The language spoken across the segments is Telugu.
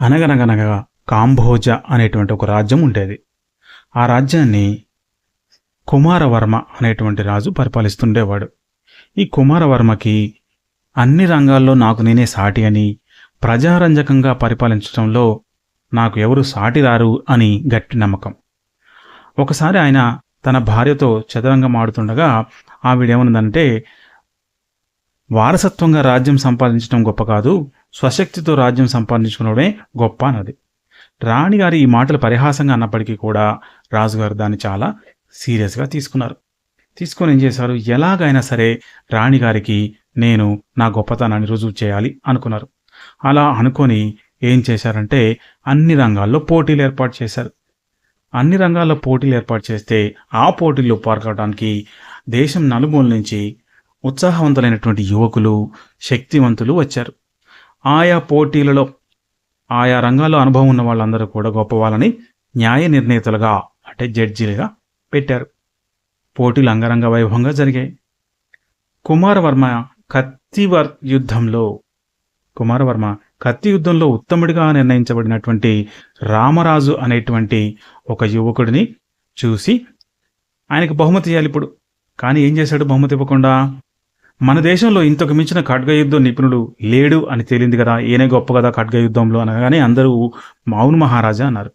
అనగనగనగా కాంభోజ అనేటువంటి ఒక రాజ్యం ఉండేది. ఆ రాజ్యాన్ని కుమారవర్మ అనేటువంటి రాజు పరిపాలిస్తుండేవాడు. ఈ కుమారవర్మకి అన్ని రంగాల్లో నాకు నేనే సాటి అని ప్రజారంజకంగా పరిపాలించడంలో నాకు ఎవరు సాటి రారు అని గట్టి నమ్మకం. ఒకసారి ఆయన తన భార్యతో చదరంగం ఆడుతుండగా ఆవిడేమన్నదంటే వారసత్వంగా రాజ్యం సంపాదించడం గొప్ప కాదు. స్వశక్తితో రాజ్యం సంపాదించుకునడమే గొప్ప అన్నది రాణిగారి ఈ మాటలు పరిహాసంగా అన్నప్పటికీ కూడా రాజుగారు దాన్ని చాలా సీరియస్గా తీసుకున్నారు. తీసుకొని ఏం చేశారు? ఎలాగైనా సరే రాణిగారికి నేను నా గొప్పతనాన్ని రుజువు చేయాలి అనుకున్నారు. అలా అనుకొని ఏం చేశారంటే అన్ని రంగాల్లో పోటీలు ఏర్పాటు చేశారు. అన్ని రంగాల్లో పోటీలు ఏర్పాటు చేస్తే ఆ పోటీల్లో పాల్గొనడానికి దేశం నలుమూల నుంచి ఉత్సాహవంతులైనటువంటి యువకులు శక్తివంతులు వచ్చారు. ఆయా పోటీలలో ఆయా రంగాల్లో అనుభవం ఉన్న వాళ్ళందరూ కూడా గొప్ప వాళ్ళని న్యాయ నిర్ణేతలుగా అంటే జడ్జీలుగా పెట్టారు. పోటీలు అంగరంగ వైభవంగా జరిగాయి. కుమారవర్మ కత్తివర్ యుద్ధంలో కుమారవర్మ కత్తి యుద్ధంలో ఉత్తముడిగా నిర్ణయించబడినటువంటి రామరాజు అనేటువంటి ఒక యువకుడిని చూసి ఆయనకు బహుమతి ఇవ్వాలి ఇప్పుడు. కానీ ఏం చేశాడు? బహుమతి ఇవ్వకుండా మన దేశంలో ఇంతకు మించిన ఖడ్గ యుద్ధం నిపుణుడు లేడు అని తేలింది కదా ఏనే గొప్ప కదా ఖడ్గ యుద్ధంలో అనగానే అందరూ మౌన్ మహారాజా అన్నారు.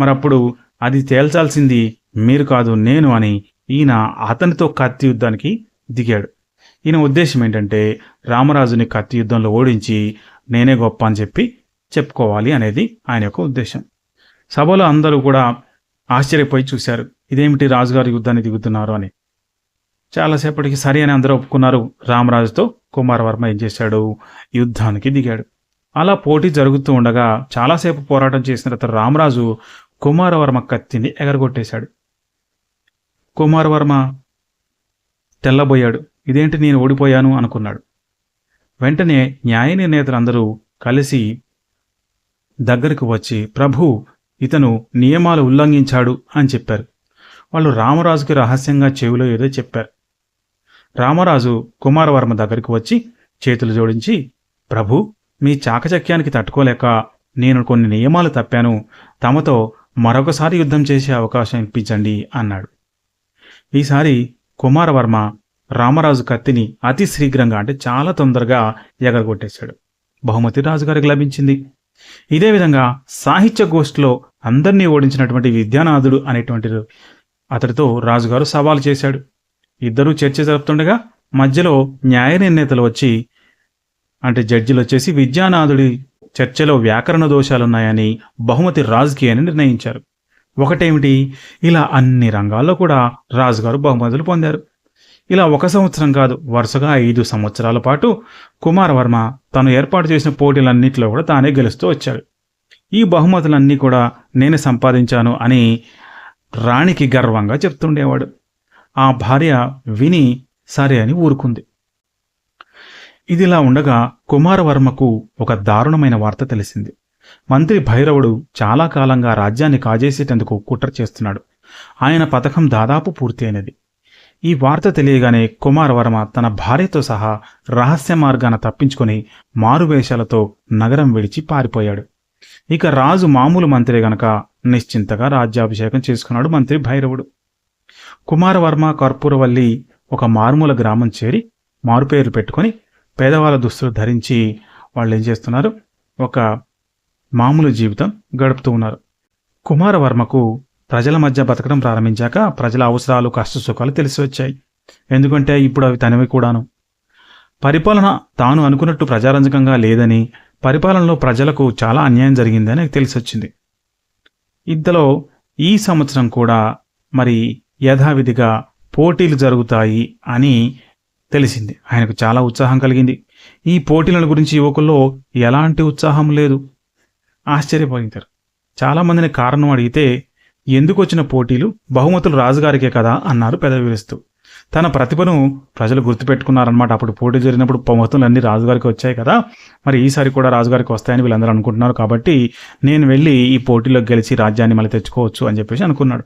మరి అప్పుడు అది తేల్చాల్సింది మీరు కాదు నేను అని ఈయన అతనితో కత్తి యుద్ధానికి దిగాడు. ఈయన ఉద్దేశం ఏంటంటే రామరాజుని కత్తి యుద్ధంలో ఓడించి నేనే గొప్ప అని చెప్పి చెప్పుకోవాలి అనేది ఆయన యొక్క ఉద్దేశం. సభలో అందరూ కూడా ఆశ్చర్యపోయి చూశారు. ఇదేమిటి రాజుగారి యుద్ధాన్ని దిగుతున్నారు అని. చాలాసేపటికి సరి అని అందరూ ఒప్పుకున్నారు. రామరాజుతో కుమారవర్మ ఏం చేశాడు? యుద్ధానికి దిగాడు. అలా పోటీ జరుగుతూ ఉండగా చాలాసేపు పోరాటం చేసిన తర్వాత రామరాజు కుమారవర్మ కత్తిని ఎగరగొట్టేశాడు. కుమారవర్మ తెల్లబోయాడు. ఇదేంటి నేను ఓడిపోయాను? అనుకున్నాడు. వెంటనే న్యాయ నిర్ణేతలందరూ కలిసి దగ్గరకు వచ్చి ప్రభు ఇతను నియమాలు ఉల్లంఘించాడు అని చెప్పారు. వాళ్ళు రామరాజుకి రహస్యంగా చెవిలో ఏదో చెప్పారు. రామరాజు కుమారవర్మ దగ్గరికి వచ్చి చేతులు జోడించి ప్రభు మీ చాకచక్యానికి తట్టుకోలేక నేను కొన్ని నియమాలు తప్పాను. తమతో మరొకసారి యుద్ధం చేసే అవకాశం ఇప్పించండి అన్నాడు. ఈసారి కుమారవర్మ రామరాజు కత్తిని అతి శీఘ్రంగా అంటే చాలా తొందరగా ఎగరగొట్టేశాడు. బహుమతి రాజుగారికి లభించింది. ఇదే విధంగా సాహిత్య గోష్ఠిలో అందరినీ ఓడించినటువంటి విద్యానాథుడు అనేటువంటి అతడితో రాజుగారు సవాలు చేశాడు. ఇద్దరూ చర్చ జరుపుతుండగా మధ్యలో న్యాయ నిర్ణేతలు వచ్చి అంటే జడ్జిలు వచ్చేసి విద్యానాథుడి చర్చలో వ్యాకరణ దోషాలున్నాయని బహుమతి రాజుకి అని నిర్ణయించారు. ఒకటేమిటి? ఇలా అన్ని రంగాల్లో కూడా రాజుగారు బహుమతులు పొందారు. ఇలా ఒక సంవత్సరం కాదు వరుసగా ఐదు సంవత్సరాల పాటు కుమారవర్మ తను ఏర్పాటు చేసిన పోటీలన్నింటిలో కూడా తానే గెలుస్తూ వచ్చాడు. ఈ బహుమతులన్నీ కూడా నేను సంపాదించాను అని రాణికి గర్వంగా చెప్తుండేవాడు. ఆ భార్య విని సరే అని ఊరుకుంది. ఇదిలా ఉండగా కుమారవర్మకు ఒక దారుణమైన వార్త తెలిసింది. మంత్రి భైరవుడు చాలా కాలంగా రాజ్యాన్ని కాజేసేటందుకు కుట్ర చేస్తున్నాడు. ఆయన పథకం దాదాపు పూర్తి అయినది. ఈ వార్త తెలియగానే కుమారవర్మ తన భార్యతో సహా రహస్య మార్గాన తప్పించుకొని మారువేషాలతో నగరం విడిచి పారిపోయాడు. ఇక రాజు మామూలు మంత్రి గనక నిశ్చింతగా రాజ్యాభిషేకం చేసుకున్నాడు మంత్రి భైరవుడు. కుమారవర్మ కర్పూరవల్లి ఒక మారుమూల గ్రామం చేరి మారుపేరు పెట్టుకొని పేదవాళ్ళ దుస్తులు ధరించి వాళ్ళు ఏం చేస్తున్నారు? ఒక మామూలు జీవితం గడుపుతూ ఉన్నారు. కుమారవర్మకు ప్రజల మధ్య బతకడం ప్రారంభించాక ప్రజల అవసరాలు కష్టసుఖాలు తెలిసి వచ్చాయి ఎందుకంటే ఇప్పుడు అవి తనవి కూడాను. పరిపాలన తాను అనుకున్నట్టు ప్రజారంజకంగా లేదని పరిపాలనలో ప్రజలకు చాలా అన్యాయం జరిగిందని తెలిసి వచ్చింది ఇంతలో ఈ సంవత్సరం కూడా మరి యథావిధిగా పోటీలు జరుగుతాయి అని తెలిసింది. ఆయనకు చాలా ఉత్సాహం కలిగింది. ఈ పోటీల గురించి యువకుల్లో ఎలాంటి ఉత్సాహం లేదు. ఆశ్చర్యపోయింటారు చాలామందిని కారణం అడిగితే ఎందుకు వచ్చిన పోటీలు? బహుమతులు రాజుగారికే కదా అన్నారు పెదవిరుస్తూ తన ప్రతిభను ప్రజలు గుర్తుపెట్టుకున్నారనమాట అప్పుడు పోటీ జరిగినప్పుడు బహుమతులు అన్ని రాజుగారికి వచ్చాయి కదా. మరి ఈసారి కూడా రాజుగారికి వస్తాయని వీళ్ళందరూ అనుకుంటున్నారు కాబట్టి నేను వెళ్ళి ఈ పోటీలో గెలిచి రాజ్యాన్ని మళ్ళీ తెచ్చుకోవచ్చు అని చెప్పేసి అనుకున్నాడు.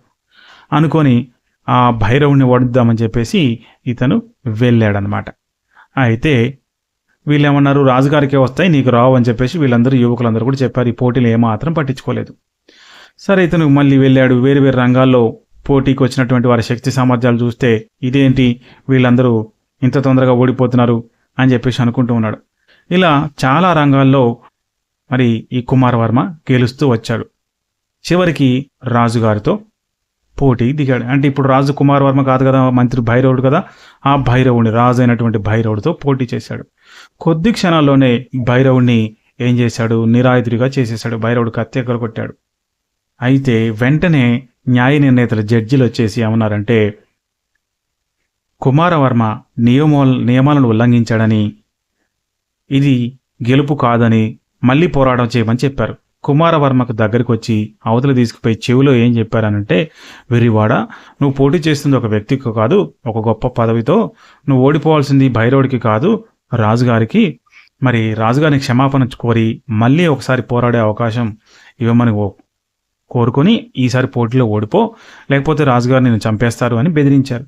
అనుకొని ఆ భైరవుని వడుద్దామని చెప్పేసి ఇతను వెళ్ళాడనమాట అయితే వీళ్ళేమన్నారు రాజుగారికే వస్తాయి నీకు రావు అని చెప్పేసి వీళ్ళందరూ యువకులందరూ కూడా చెప్పారు ఈ పోటీలు ఏమాత్రం పట్టించుకోలేదు. సరే ఇతను మళ్ళీ వెళ్ళాడు. వేరు వేరు రంగాల్లో పోటీకి వచ్చినటువంటి వారి శక్తి సామర్థ్యాలు చూస్తే ఇదేంటి వీళ్ళందరూ ఇంత తొందరగా ఓడిపోతున్నారు అని చెప్పేసి అనుకుంటూ ఉన్నాడు. ఇలా చాలా రంగాల్లో మరి ఈ కుమారవర్మ గెలుస్తూ వచ్చాడు. చివరికి రాజుగారితో పోటీ దిగాడు. అంటే ఇప్పుడు రాజు కుమారవర్మ కాదు కదా మంత్రి భైరవుడు కదా ఆ భైరవుని రాజు అయినటువంటి భైరవుడితో పోటీ చేశాడు. కొద్ది క్షణాల్లోనే భైరవుణ్ణి ఏం చేశాడు? నిరాయుధుడిగా చేసేశాడు. భైరవుడు కత్తెక్కలు కొట్టాడు. అయితే వెంటనే న్యాయ నిర్ణేతల జడ్జిలు వచ్చేసి ఏమన్నారంటే కుమారవర్మ నియమ నియమాలను ఉల్లంఘించాడని ఇది గెలుపు కాదని మళ్ళీ పోరాటం చేయమని చెప్పారు. కుమారవర్మకు దగ్గరికి వచ్చి అవతల తీసుకుపోయి చెవిలో ఏం చెప్పారనంటే వెర్రివాడ నువ్వు పోటీ చేస్తుంది ఒక వ్యక్తికి కాదు ఒక గొప్ప పదవితో. నువ్వు ఓడిపోవాల్సింది భైరవుడికి కాదు రాజుగారికి. మరి రాజుగారిని క్షమాపణ కోరి మళ్ళీ ఒకసారి పోరాడే అవకాశం ఇవ్వమని ఓ- కోరుకొని ఈసారి పోటీలో ఓడిపో లేకపోతే రాజుగారు నేను చంపేస్తారు అని బెదిరించారు.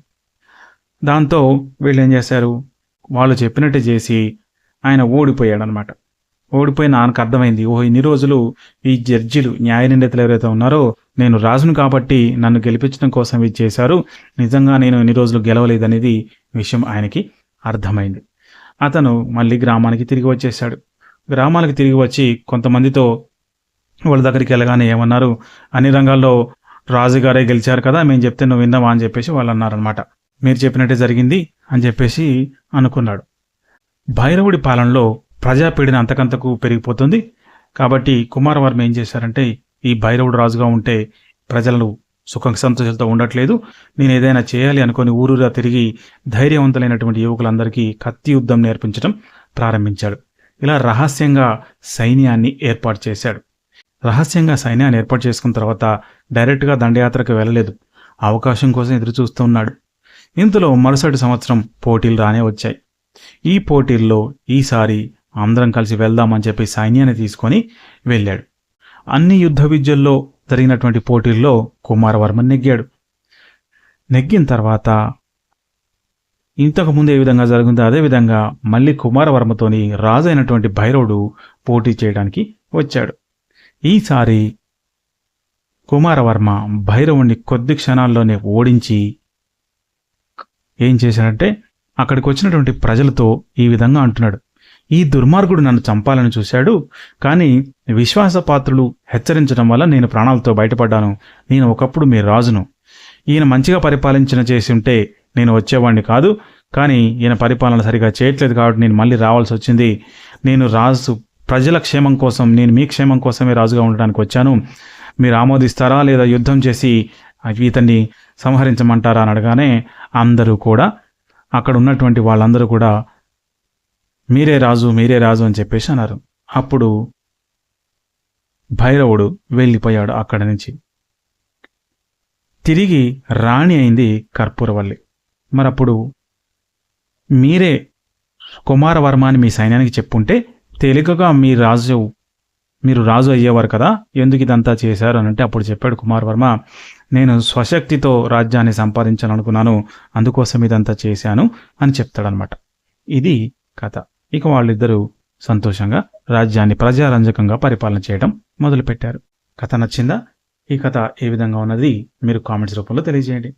దాంతో వీళ్ళు ఏం చేశారు? వాళ్ళు చెప్పినట్టు చేసి ఆయన ఓడిపోయాడనమాట. ఓడిపోయి ఆయనకు అర్థమైంది. ఓ ఇన్ని రోజులు ఈ జడ్జీలు న్యాయ నిందితులు ఎవరైతే ఉన్నారో నేను రాజును కాబట్టి నన్ను గెలిపించడం కోసం ఇది చేశారు. నిజంగా నేను ఇన్ని రోజులు గెలవలేదనేది విషయం ఆయనకి అర్థమైంది. అతను మళ్ళీ గ్రామానికి తిరిగి వచ్చేసాడు గ్రామాలకు తిరిగి వచ్చి కొంతమందితో వాళ్ళ దగ్గరికి వెళ్ళగానే ఏమన్నారు? అన్ని రంగాల్లో రాజుగారే గెలిచారు కదా మేము చెప్తే నువ్వు విన్నావా అని చెప్పేసి వాళ్ళు అన్నారనమాట మీరు చెప్పినట్టే జరిగింది అని చెప్పేసి అనుకున్నాడు. భైరవుడి పాలనలో ప్రజాపీడన అంతకంతకు పెరిగిపోతుంది. కాబట్టి కుమారవర్మ ఏం చేశారంటే ఈ భైరవుడు రాజుగా ఉంటే ప్రజలను సుఖ సంతోషాలతో ఉండట్లేదు. నేను ఏదైనా చేయాలి అనుకొని ఊరూరా తిరిగి ధైర్యవంతులైనటువంటి యువకులందరికీ కత్తి యుద్ధం నేర్పించడం ప్రారంభించాడు. ఇలా రహస్యంగా సైన్యాన్ని ఏర్పాటు చేశాడు. రహస్యంగా సైన్యాన్ని ఏర్పాటు చేసుకున్న తర్వాత డైరెక్ట్గా దండయాత్రకు వెళ్ళలేదు. అవకాశం కోసం ఎదురు చూస్తూ ఉన్నాడు. ఇంతలో మరుసటి సంవత్సరం పోటీలు రానే వచ్చాయి. ఈ పోటీల్లో ఈసారి అందరం కలిసి వెళ్దామని చెప్పి సైన్యాన్ని తీసుకొని వెళ్ళాడు. అన్ని యుద్ధ విద్యల్లో జరిగినటువంటి పోటీల్లో కుమారవర్మ నెగ్గాడు. నెగ్గిన తర్వాత ఇంతకు ముందు ఏ విధంగా జరిగిందో అదే విధంగా మళ్ళీ కుమారవర్మతోని రాజు అయినటువంటి భైరవుడు పోటీ చేయడానికి వచ్చాడు. ఈసారి కుమారవర్మ భైరవుణ్ణి కొద్ది క్షణాల్లోనే ఓడించి ఏం చేశాడంటే అక్కడికి వచ్చినటువంటి ప్రజలతో ఈ విధంగా అంటున్నాడు. ఈ దుర్మార్గుడు నన్ను చంపాలని చూశాడు కానీ విశ్వాసపాత్రులు హెచ్చరించడం వల్ల నేను ప్రాణాలతో బయటపడ్డాను. నేను ఒకప్పుడు మీ రాజును. ఈయన మంచిగా పరిపాలించిన చేసి ఉంటే నేను వచ్చేవాడిని కాదు కానీ ఈయన పరిపాలన సరిగా చేయట్లేదు కాబట్టి నేను మళ్ళీ రావాల్సి వచ్చింది. నేను రాజు ప్రజల క్షేమం కోసం నేను మీ క్షేమం కోసమే రాజుగా ఉండడానికి వచ్చాను. మీరు ఆమోదిస్తారా లేదా యుద్ధం చేసి ఇతన్ని సంహరించమంటారా అని అడగానే అందరూ కూడా అక్కడ ఉన్నటువంటి వాళ్ళందరూ కూడా మీరే రాజు మీరే రాజు అని చెప్పేసి అన్నారు. అప్పుడు భైరవుడు వెళ్ళిపోయాడు అక్కడి నుంచి. తిరిగి రాణి అయింది కర్పూరవల్లి. మరప్పుడు మీరే కుమారవర్మ అని మీ సైన్యానికి చెప్పుంటే తేలికగా మీ రాజు మీరు రాజు అయ్యేవారు కదా ఎందుకు ఇదంతా చేశారు అని అంటే అప్పుడు చెప్పాడు కుమారవర్మ నేను స్వశక్తితో రాజ్యాన్ని సంపాదించాలనుకున్నాను అందుకోసం ఇదంతా చేశాను అని చెప్తాడనమాట ఇది కథ. ఇక వాళ్ళిద్దరూ సంతోషంగా రాజ్యాన్ని ప్రజారంజకంగా పరిపాలన చేయడం మొదలుపెట్టారు. కథ నచ్చిందా? ఈ కథ ఏ విధంగా ఉన్నది? మీరు కామెంట్స్ రూపంలో తెలియజేయండి.